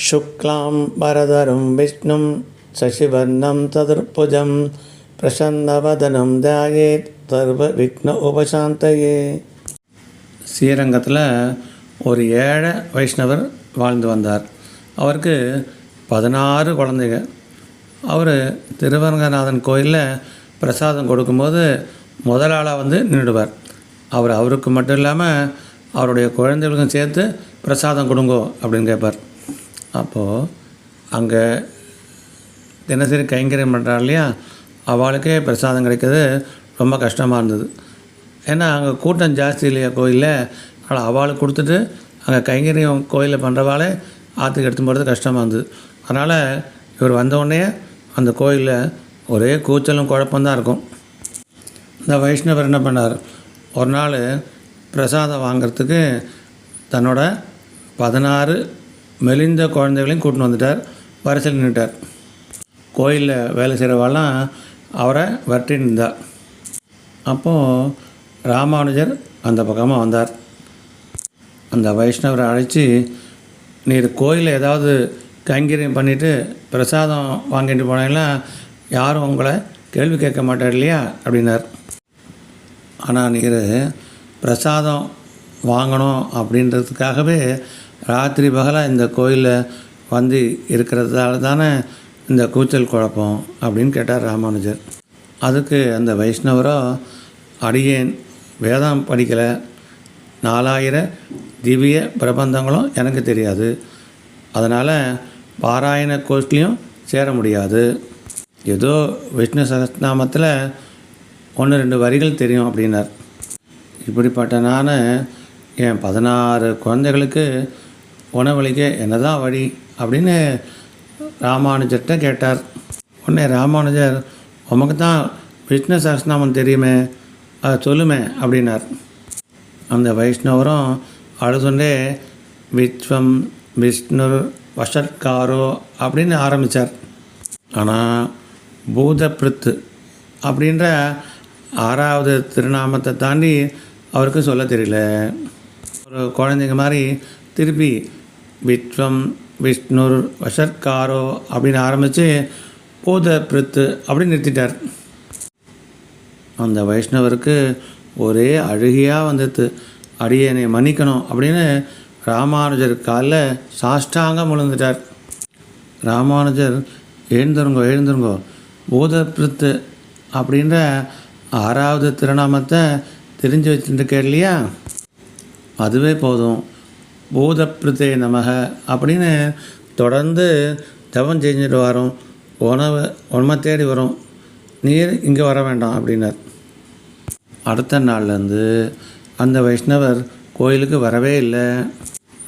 शुक्लां वरदरं विष्णुं शशिवर्णं चतुर्भुजं प्रसन्नवदनं ध्यायेत् सर्वविघ्न உபசாந்தயே ஸ்ரீரங்கத்தில் ஒரு ஏழை வைஷ்ணவர் வாழ்ந்து வந்தார் அவருக்கு பதினாறு குழந்தைங்க அவர் திருவரங்கநாதன் கோயிலில் பிரசாதம் கொடுக்கும்போது முதல் ஆளாக வந்து நின்றுடுவார் அவர் அவருக்கு மட்டும் இல்லாமல் அவருடைய குழந்தைகளுக்கும் சேர்த்து பிரசாதம் கொடுங்கோ அப்படின்னு கேட்பார் அப்போது அங்கே தினசரி கைங்கரியம் பண்ணுறாள் இல்லையா? அவளுக்கே பிரசாதம் கிடைக்கிறது ரொம்ப கஷ்டமாக இருந்தது. ஏன்னா அங்கே கூட்டம் ஜாஸ்தி இல்லையா கோயிலில்? அதனால் அவளுக்கு கொடுத்துட்டு அங்கே கைங்கரியம் கோயிலில் பண்ணுறவாளே ஆற்றுக்கு எடுத்து போகிறது கஷ்டமாக இருந்தது. அதனால் இவர் வந்தவுடனே அந்த கோயிலில் ஒரே கூச்சலும் குழப்பந்தான் இருக்கும். இந்த வைஷ்ணவர் என்ன பண்ணார்? ஒரு நாள் பிரசாதம் வாங்கிறதுக்கு தன்னோட பதினாறு மெலிந்த குழந்தைகளையும் கூட்டின்னு வந்துட்டார். வரிசையில் நின்றுட்டார் கோயிலில் வேலை செய்கிறவாள்லாம் அவரை வரட்டி இருந்தார் அப்போது ராமானுஜர் அந்த பக்கமாக வந்தார். அந்த வைஷ்ணவரை அழைச்சி நீர் கோயிலில் ஏதாவது கைங்கரியம் பண்ணிவிட்டு பிரசாதம் வாங்கிட்டு போனீங்கன்னா யாரும் உங்களை கேள்வி கேட்க மாட்டார் இல்லையா? அப்படின்னார். ஆனால் நீர் பிரசாதம் வாங்கணும் அப்படின்றதுக்காகவே ராத்திரி பகலாக இந்த கோயிலில் வந்து இருக்கிறதால தானே இந்த கூச்சல் குழப்பம் அப்படின்னு கேட்டார் ராமானுஜர். அதுக்கு அந்த வைஷ்ணவரோ அடியேன் வேதம் படிக்கலை. நாலாயிர திவ்ய பிரபந்தங்களும் எனக்கு தெரியாது. அதனால் பாராயண கோஷ்டிலையும் சேர முடியாது. ஏதோ விஷ்ணு சகஸ்நாமத்தில் ஒன்று ரெண்டு வரிகள் தெரியும் அப்படின்னார். இப்படிப்பட்ட நான் என் பதினாறு குழந்தைகளுக்கு உணவளிக்க என்னதான் வழி? அப்படின்னு ராமானுஜர்கிட்ட கேட்டார். உடனே ராமானுஜர் உமக்கு தான் விஷ்ணு சகஸ்நாமம் தெரியுமே அதை சொல்லுமே அப்படின்னார். அந்த வைஷ்ணவரும் அழுதுண்டே விஸ்வம் விஷ்ணு வஷட்காரோ அப்படின்னு ஆரம்பித்தார் ஆனால் பூதப்பிருத்து அப்படின்ற ஆறாவது திருநாமத்தை தாண்டி அவருக்கு சொல்ல தெரியல. ஒரு குழந்தைங்க மாதிரி திருப்பி விஸ்வம் விஷ்ணுர் வஷட்காரோ அப்படின்னு ஆரம்பித்து போத பிரித்து அப்படின்னு நிறுத்திட்டார். அந்த வைஷ்ணவருக்கு ஒரே அழுகியாக அடியே அடியனை மன்னிக்கணும் அப்படின்னு ராமானுஜர் காலில் சாஷ்டாங்கம் விழுந்துட்டார். ராமானுஜர் எழுந்துருங்கோ எழுந்துருங்கோ பூதப்பிருத்து அப்படின்ற ஆறாவது திருநாமத்தை தெரிஞ்சு வச்சுட்டு கேட்கலையா அதுவே போதும். பூதப்பிருத்தே நமக அப்படின்னு தொடர்ந்து தவம் செஞ்சுட்டு வரோம். உணவு உண்மை தேடி வரும். நீர் இங்கே வர வேண்டாம் அப்படின்னார். அடுத்த நாள்லேருந்து அந்த வைஷ்ணவர் கோயிலுக்கு வரவே இல்லை.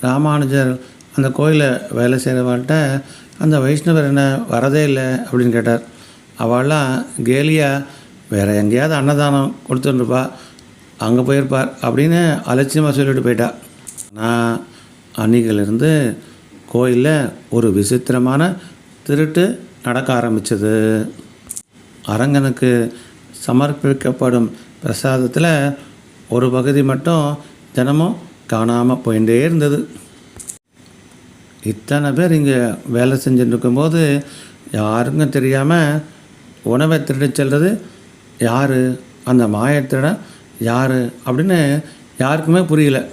ராமானுஜர் அந்த கோயிலை வேலை செய்கிறவாள்கிட்ட அந்த வைஷ்ணவர் என்ன வரதே இல்லை அப்படின்னு கேட்டார். அவள்லாம் கேலியாக வேறு எங்கேயாவது அன்னதானம் கொடுத்துருப்பா அங்கே போயிருப்பார் அப்படின்னு அலட்சியமாக சொல்லிட்டு போயிட்டா. நான் அன்றைக்கிலிருந்து கோயிலில் ஒரு விசித்திரமான திருட்டு நடக்க ஆரம்பிச்சது. அரங்கனுக்கு சமர்ப்பிக்கப்படும் பிரசாதத்தில் ஒரு பகுதி மட்டும் தினமும் காணாமல் போயிட்டே இருந்தது. இத்தனை பேர் இங்கே வேலை செஞ்சுட்டு இருக்கும்போது யாருக்கும் தெரியாமல் உணவை திருடி செல்றது. யார்? அந்த மாயத்திட யார்? அப்படின்னு யாருக்குமே புரியல.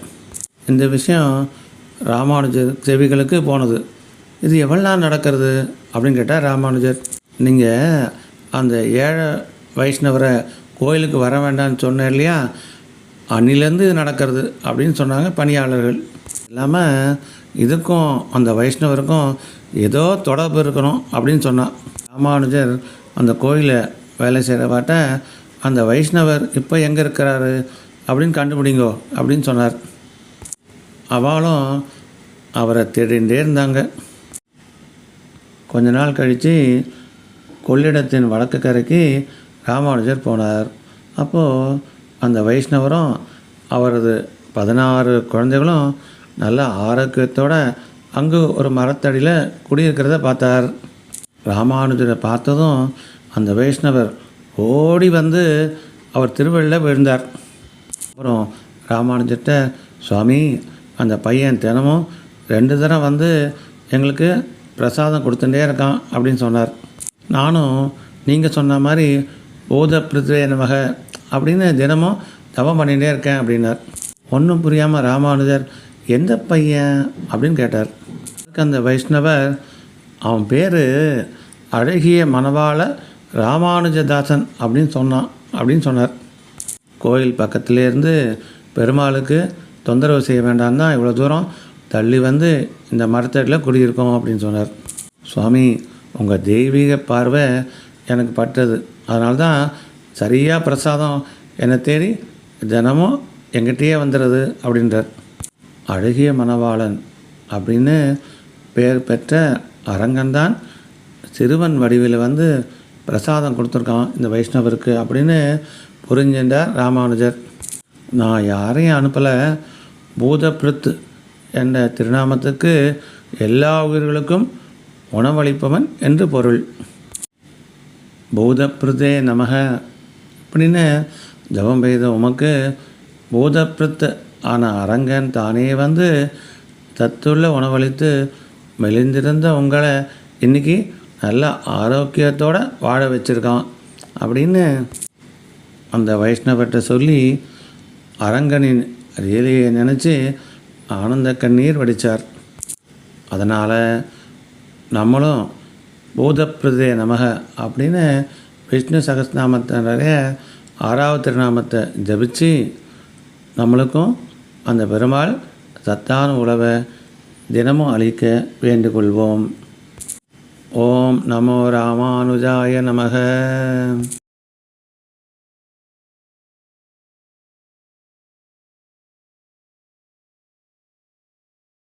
இந்த விஷயம் ராமானுஜர் செவிகளுக்கு போனது. இது எவ்வளோ நாள் நடக்கிறது? அப்படின்னு கேட்டால் ராமானுஜர் நீங்கள் அந்த ஏழை வைஷ்ணவரை கோயிலுக்கு வர வேண்டாம்னு சொன்னேன் இல்லையா? அன்னிலேருந்து இது நடக்கிறது அப்படின்னு சொன்னாங்க பணியாளர்கள். இல்லாமல் இதுக்கும் அந்த வைஷ்ணவருக்கும் ஏதோ தொடர்பு இருக்கணும் அப்படின்னு சொன்னான் ராமானுஜர் அந்த கோயிலை வேலை செய்கிறவாட்ட அந்த வைஷ்ணவர் இப்போ எங்கே இருக்கிறாரு? அப்படின்னு கண்டுபிடிங்கோ அப்படின்னு சொன்னார். அவளும் அவரை தேடிகிட்டே இருந்தாங்க. கொஞ்ச நாள் கழித்து கொள்ளிடத்தின் வடக்கு கரைக்கு ராமானுஜர் போனார். அப்போது அந்த வைஷ்ணவரும் அவரது பதினாறு குழந்தைகளும் நல்ல ஆரோக்கியத்தோடு அங்கு ஒரு மரத்தடியில் குடியிருக்கிறத பார்த்தார். ராமானுஜரை பார்த்ததும் அந்த வைஷ்ணவர் ஓடி வந்து அவர் திருவள்ளில் விழுந்தார். அப்புறம் ராமானுஜர்கிட்ட சுவாமி அந்த பையன் தினமும் ரெண்டு தரம் வந்து எங்களுக்கு பிரசாதம் கொடுத்துட்டே இருக்கான் அப்படின்னு சொன்னார். நானும் நீங்கள் சொன்ன மாதிரி பூத பிருத்வே நமக அப்படின்னு தினமும் தவம் பண்ணிகிட்டே இருக்கேன் அப்படின்னார். ஒன்றும் புரியாமல் ராமானுஜர் எந்த பையன்? அப்படின்னு கேட்டார். அந்த வைஷ்ணவர் அவன் பேர் அழகிய மணவாள ராமானுஜதாசன் அப்படின்னு சொன்னான் அப்படின்னு சொன்னார். கோயில் பக்கத்துலேருந்து பெருமாளுக்கு தொந்தரவு செய்ய வேண்டாம் தான் இவ்வளோ தூரம் தள்ளி வந்து இந்த மரத்தடியில் குடியிருக்கோம் அப்படின்னு சொன்னார். சுவாமி உங்கள் தெய்வீக பார்வை எனக்கு பட்டது. அதனால தான் சரியாக பிரசாதம் என்னை தேடி தினமும் எங்கிட்டயே வந்துடுது அப்படின்றார். அழகிய மணவாளன் அப்படின்னு பெயர் பெற்ற அரங்கன்தான் சிறுவன் வடிவில் வந்து பிரசாதம் கொடுத்துருக்கான் இந்த வைஷ்ணவருக்கு அப்படின்னு புரிஞ்சின்றார் ராமானுஜர். நான் யாரையும் அனுப்பலை. பூதபிருத் என்ற திருநாமத்துக்கு எல்லா உயிர்களுக்கும் உணவளிப்பவன் என்று பொருள். பூதப்பிருதே நமக அப்படின்னு ஜபம் பெய்த உமக்கு பூதப்பிருத் ஆன அரங்கன் தானே வந்து தத்துள்ள உணவளித்து மெலிந்திருந்த உங்களை இன்னைக்கு நல்ல ஆரோக்கியத்தோட வாழ வச்சிருக்கான் அப்படின்னு அந்த வைஷ்ணவர்கிட்ட சொல்லி அரங்கனின் ரியலியை நினச்சி ஆனந்த கண்ணீர் வடித்தார் அதனால் நம்மளும் பூதப்பிரதே நமக அப்படின்னு விஷ்ணு சகஸ்நாமத்தினுடைய ஆறாவது திருநாமத்தை ஜபிச்சு நம்மளுக்கும் அந்த பெருமாள் சத்தான உழவை தினமும் அளிக்க வேண்டுகொள்வோம். ஓம் நமோ ராமானுஜாய நமக.